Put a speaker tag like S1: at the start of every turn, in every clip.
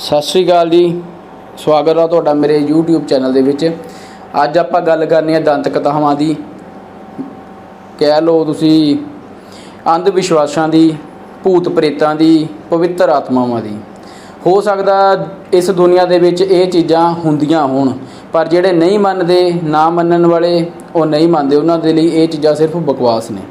S1: ਸਤਿ ਸ਼੍ਰੀ ਅਕਾਲ ਜੀ। ਸਵਾਗਤ ਹੈ ਤੁਹਾਡਾ ਮੇਰੇ YouTube ਚੈਨਲ ਦੇ ਵਿੱਚ। ਅੱਜ ਆਪਾਂ ਗੱਲ ਕਰਨੀ ਹੈ ਦੰਤ ਕਥਾਵਾਂ ਦੀ। ਕਹਿ ਲਓ ਤੁਸੀਂ ਅੰਧ ਵਿਸ਼ਵਾਸਾਂ ਦੀ, ਭੂਤ ਪ੍ਰੇਤਾਂ ਦੀ, ਪਵਿੱਤਰ ਆਤਮਾਵਾਂ ਦੀ। ਹੋ ਸਕਦਾ ਇਸ ਦੁਨੀਆ ਦੇ ਵਿੱਚ ਇਹ ਚੀਜ਼ਾਂ ਹੁੰਦੀਆਂ ਹੋਣ, ਪਰ ਜਿਹੜੇ ਨਹੀਂ ਮੰਨਦੇ, ਨਾ ਮੰਨਣ ਵਾਲੇ, ਉਹ ਨਹੀਂ ਮੰਨਦੇ, ਉਹਨਾਂ ਦੇ ਲਈ ਇਹ ਚੀਜ਼ਾਂ ਸਿਰਫ ਬਕਵਾਸ ਨੇ।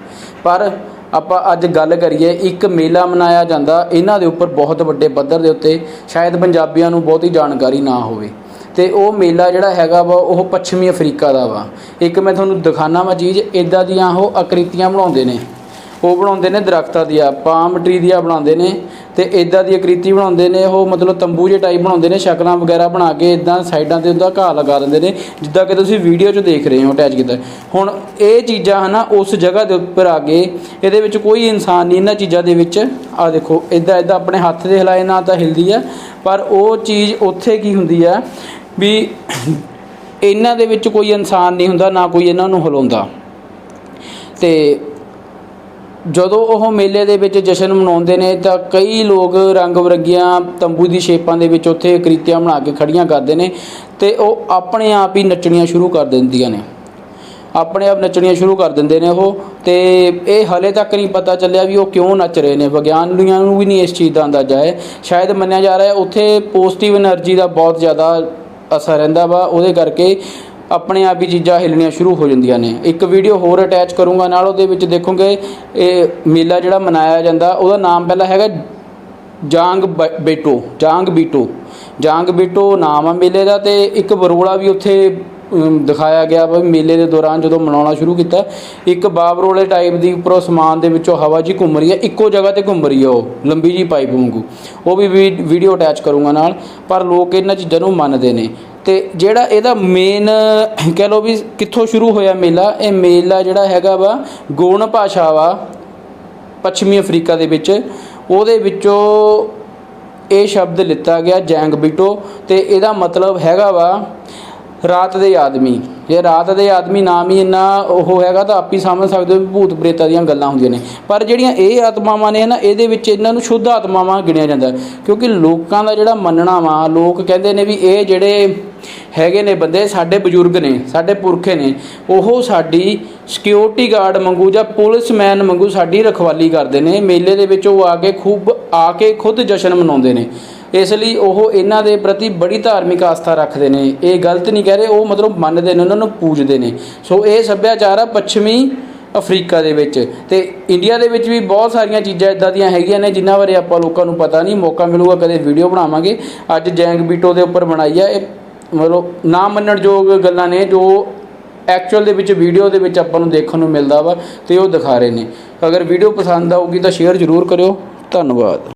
S1: ਪਰ ਆਪਾਂ ਅੱਜ ਗੱਲ ਕਰੀਏ, ਇੱਕ ਮੇਲਾ ਮਨਾਇਆ ਜਾਂਦਾ। ਇਹਨਾਂ ਦੇ ਉੱਪਰ ਬਹੁਤ ਵੱਡੇ ਪੱਧਰ ਦੇ ਉੱਤੇ ਸ਼ਾਇਦ ਪੰਜਾਬੀਆਂ ਨੂੰ ਬਹੁਤੀ ਜਾਣਕਾਰੀ ਨਾ ਹੋਵੇ। ਤੇ ਉਹ ਮੇਲਾ ਜਿਹੜਾ ਹੈਗਾ ਵਾ, ਉਹ ਪੱਛਮੀ ਅਫਰੀਕਾ ਦਾ ਵਾ। ਇੱਕ ਮੈਂ ਤੁਹਾਨੂੰ ਦਿਖਾਣਾ ਵਾ ਚੀਜ਼ ਇਦਾਂ ਦੀਆਂ ਉਹ ਆਕ੍ਰਿਤੀਆਂ ਬਣਾਉਂਦੇ ਨੇ। ਉਹ ਬਣਾਉਂਦੇ ਨੇ ਦਰਖਤਾਂ ਦੀਆਂ, ਪਾਮ ਟਰੀ ਦੀਆਂ ਬਣਾਉਂਦੇ ਨੇ। ਤੇ ਇਦਾਂ ਦੀ ਆਕ੍ਰਿਤੀ ਬਣਾਉਂਦੇ ਨੇ, ਉਹ ਮਤਲਬ ਤੰਬੂ ਜਿਹੇ ਟਾਈਪ ਬਣਾਉਂਦੇ ਨੇ, ਸ਼ਕਲਾਂ ਵਗੈਰਾ ਬਣਾ ਕੇ ਇਦਾਂ ਸਾਈਡਾਂ ਤੇ ਉਹਦਾ ਘਾਹ ਲਗਾ ਦਿੰਦੇ ਨੇ, ਜਿੱਦਾਂ ਕਿ ਤੁਸੀਂ ਵੀਡੀਓ 'ਚ ਦੇਖ ਰਹੇ ਹੋ ਅਟੈਚ ਕੀਤਾ। ਹੁਣ ਇਹ ਚੀਜ਼ਾਂ ਹਨਾ, ਉਸ ਜਗ੍ਹਾ ਦੇ ਉੱਪਰ ਆ ਗਏ, ਇਹਦੇ ਵਿੱਚ ਕੋਈ ਇਨਸਾਨ ਨਹੀਂ, ਇਹਨਾਂ ਚੀਜ਼ਾਂ ਦੇ ਵਿੱਚ ਆ ਦੇਖੋ ਇਦਾਂ ਇਦਾਂ ਆਪਣੇ ਹੱਥ ਦੇ ਹਿਲਾਏ ਨਾਲ ਤਾਂ ਹਿਲਦੀ ਆ, ਪਰ ਉਹ ਚੀਜ਼ ਉੱਥੇ ਕੀ ਹੁੰਦੀ ਆ, ਵੀ ਇਹਨਾਂ ਦੇ ਵਿੱਚ ਕੋਈ ਇਨਸਾਨ ਨਹੀਂ ਹੁੰਦਾ, ਨਾ ਕੋਈ ਇਹਨਾਂ ਨੂੰ ਹਿਲਾਉਂਦਾ। ਤੇ ਜਦੋਂ ਉਹ ਮੇਲੇ ਦੇ ਵਿੱਚ ਜਸ਼ਨ ਮਨਾਉਂਦੇ ਨੇ ਤਾਂ ਕਈ ਲੋਕ ਰੰਗ ਬਰੰਗੀਆਂ ਤੰਬੂ ਦੀ ਸ਼ੇਪਾਂ ਦੇ ਵਿੱਚ ਉੱਥੇ ਕ੍ਰਿਤੀਆਂ ਬਣਾ ਕੇ ਖੜੀਆਂ ਕਰਦੇ ਨੇ ਤੇ ਉਹ ਆਪਣੇ ਆਪ ਹੀ ਨੱਚਣੀਆਂ ਸ਼ੁਰੂ ਕਰ ਦਿੰਦੀਆਂ ਨੇ। ਆਪਣੇ ਆਪ ਨੱਚਣੀਆਂ ਸ਼ੁਰੂ ਕਰ ਦਿੰਦੇ ਨੇ ਉਹ ਤੇ ਇਹ ਹਲੇ ਤੱਕ ਨਹੀਂ ਪਤਾ ਚੱਲਿਆ ਵੀ ਉਹ ਕਿਉਂ ਨੱਚ ਰਹੇ ਨੇ। ਵਿਗਿਆਨੀਆਂ ਨੂੰ ਵੀ ਨਹੀਂ ਇਸ ਚੀਜ਼ ਦਾ ਅੰਦਾਜ਼ਾ ਹੈ। ਸ਼ਾਇਦ ਮੰਨਿਆ ਜਾ ਰਿਹਾ ਉੱਥੇ ਪੋਜ਼ਿਟਿਵ એનર્ਜੀ ਦਾ ਬਹੁਤ ਜ਼ਿਆਦਾ ਅਸਰ ਰਹਿੰਦਾ ਵਾ। ਉਹਦੇ ਕਰਕੇ ਆਪਣੇ ਆਪ ਹੀ ਚੀਜ਼ਾਂ ਹਿੱਲਣੀਆਂ ਸ਼ੁਰੂ ਹੋ ਜਾਂਦੀਆਂ ਨੇ। ਇੱਕ ਵੀਡੀਓ ਹੋਰ ਅਟੈਚ ਕਰੂੰਗਾ, ਨਾਲ ਉਹਦੇ ਵਿੱਚ ਦੇਖੋਗੇ, ਇਹ ਮੇਲਾ ਜਿਹੜਾ ਮਨਾਇਆ ਜਾਂਦਾ, ਉਹਦਾ ਨਾਮ ਪਹਿਲਾਂ ਹੈਗਾ ਜਾਂਗ ਬ- ਬੇਟੋ, ਜਾਂਗ ਬੀਟੋ। ਜਾਂਗ ਬੀਟੋ ਨਾਮ ਆ ਮੇਲੇ ਦਾ ਤੇ ਇੱਕ ਬਰੋਲਾ ਵੀ ਉੱਥੇ ਦਿਖਾਇਆ ਗਿਆ ਵਾ ਮੇਲੇ ਦੇ ਦੌਰਾਨ ਜਦੋਂ ਮਨਾਉਣਾ ਸ਼ੁਰੂ ਕੀਤਾ, ਇੱਕ ਬਾਬਰੋਲੇ ਟਾਈਪ ਦੀ ਉੱਪਰੋਂ ਸਮਾਨ ਦੇ ਵਿੱਚੋਂ ਹਵਾ ਜੀ ਘੁੰਮ ਰਹੀ ਹੈ, ਇੱਕੋ ਜਗ੍ਹਾ ਤੇ ਘੁੰਮ ਰਹੀ ਹੈ ਉਹ, ਲੰਬੀ ਜੀ ਪਾਈਪ ਵਾਂਗੂ। ਉਹ ਵੀ ਵੀਡੀਓ ਅਟੈਚ ਕਰੂੰਗਾ ਨਾਲ, ਪਰ ਲੋਕ ਇਹਨਾਂ ਚੀਜ਼ਾਂ ਨੂੰ ਮੰਨਦੇ ਨੇ। ਤੇ ਜਿਹੜਾ ਇਹਦਾ ਮੇਨ ਕਹਿ ਲਓ ਵੀ ਕਿੱਥੋਂ ਸ਼ੁਰੂ ਹੋਇਆ ਮੇਲਾ, ਇਹ ਮੇਲਾ ਜਿਹੜਾ ਹੈਗਾ ਵਾ ਗੋਣ ਭਾਸ਼ਾ ਵਾ, ਪੱਛਮੀ ਅਫਰੀਕਾ ਦੇ ਵਿੱਚ। ਉਹਦੇ ਵਿੱਚੋਂ ਇਹ ਸ਼ਬਦ ਲਿੱਤਾ ਗਿਆ ਜੈਂਗ ਬਿਟੋ, ਤੇ ਇਹਦਾ ਮਤਲਬ ਹੈਗਾ ਵਾ ਰਾਤ ਦੇ ਆਦਮੀ। ਜੇ ਰਾਤ ਦੇ ਆਦਮੀ ਨਾਮ ਹੀ ਇੰਨਾ ਉਹ ਹੈਗਾ ਤਾਂ ਆਪ ਹੀ ਸਮਝ ਸਕਦੇ ਹੋ ਵੀ ਭੂਤ ਪ੍ਰੇਤਾਂ ਦੀਆਂ ਗੱਲਾਂ ਹੁੰਦੀਆਂ ਨੇ। ਪਰ ਜਿਹੜੀਆਂ ਇਹ ਆਤਮਾਵਾਂ ਨੇ ਨਾ, ਇਹਦੇ ਵਿੱਚ ਇਹਨਾਂ ਨੂੰ ਸ਼ੁੱਧ ਆਤਮਾਵਾਂ ਗਿਣਿਆ ਜਾਂਦਾ ਕਿਉਂਕਿ ਲੋਕਾਂ ਦਾ ਜਿਹੜਾ ਮੰਨਣਾ ਵਾ, ਲੋਕ ਕਹਿੰਦੇ ਨੇ ਵੀ ਇਹ ਜਿਹੜੇ ਹੈਗੇ ਨੇ ਬੰਦੇ, ਸਾਡੇ ਬਜ਼ੁਰਗ ਨੇ, ਸਾਡੇ ਪੁਰਖੇ ਨੇ, ਉਹ ਸਾਡੀ ਸਿਕਿਉਰਿਟੀ ਗਾਰਡ ਮੰਗੂ ਜਾਂ ਪੁਲਿਸਮੈਨ ਮੰਗੂ ਸਾਡੀ ਰਖਵਾਲੀ ਕਰਦੇ ਨੇ। ਮੇਲੇ ਦੇ ਵਿੱਚ ਉਹ ਆ ਕੇ ਖੂਬ, ਆ ਕੇ ਖੁਦ ਜਸ਼ਨ ਮਨਾਉਂਦੇ ਨੇ। ਇਸ ਲਈ ਉਹ ਇਹਨਾਂ ਦੇ ਪ੍ਰਤੀ ਬੜੀ ਧਾਰਮਿਕ ਆਸਥਾ ਰੱਖਦੇ ਨੇ। ਇਹ ਗਲਤ ਨਹੀਂ ਕਹਿ ਰਹੇ, ਉਹ ਮਤਲਬ ਮੰਨਦੇ ਨੇ, ਉਹਨਾਂ ਨੂੰ ਪੂਜਦੇ ਨੇ। ਸੋ ਇਹ ਸੱਭਿਆਚਾਰ ਆ ਪੱਛਮੀ ਅਫਰੀਕਾ ਦੇ ਵਿੱਚ ਤੇ ਇੰਡੀਆ ਦੇ ਵਿੱਚ ਵੀ ਬਹੁਤ ਸਾਰੀਆਂ ਚੀਜ਼ਾਂ ਇਦਾਂ ਦੀਆਂ ਹੈਗੀਆਂ ਨੇ, ਜਿਨ੍ਹਾਂ ਬਾਰੇ ਆਪਾਂ ਲੋਕਾਂ ਨੂੰ ਪਤਾ ਨਹੀਂ। ਮੌਕਾ ਮਿਲੂਗਾ, ਕਦੇ ਵੀਡੀਓ ਬਣਾਵਾਂਗੇ। ਅੱਜ ਜੈਂਗ ਬੀਟੋ ਦੇ ਉੱਪਰ ਬਣਾਈ ਆ, ਇਹ ਮਤਲਬ ਨਾ ਮੰਨਣਯੋਗ ਗੱਲਾਂ ਨੇ, ਜੋ ਐਕਚੁਅਲ ਦੇ ਵਿੱਚ ਵੀਡੀਓ ਦੇ ਵਿੱਚ ਆਪਾਂ ਨੂੰ ਦੇਖਣ ਨੂੰ ਮਿਲਦਾ ਵਾ ਤੇ ਉਹ ਦਿਖਾ ਰਹੇ ਨੇ। ਅਗਰ ਵੀਡੀਓ ਪਸੰਦ ਆਊਗੀ ਤਾਂ ਸ਼ੇਅਰ ਜ਼ਰੂਰ ਕਰਿਓ। ਧੰਨਵਾਦ।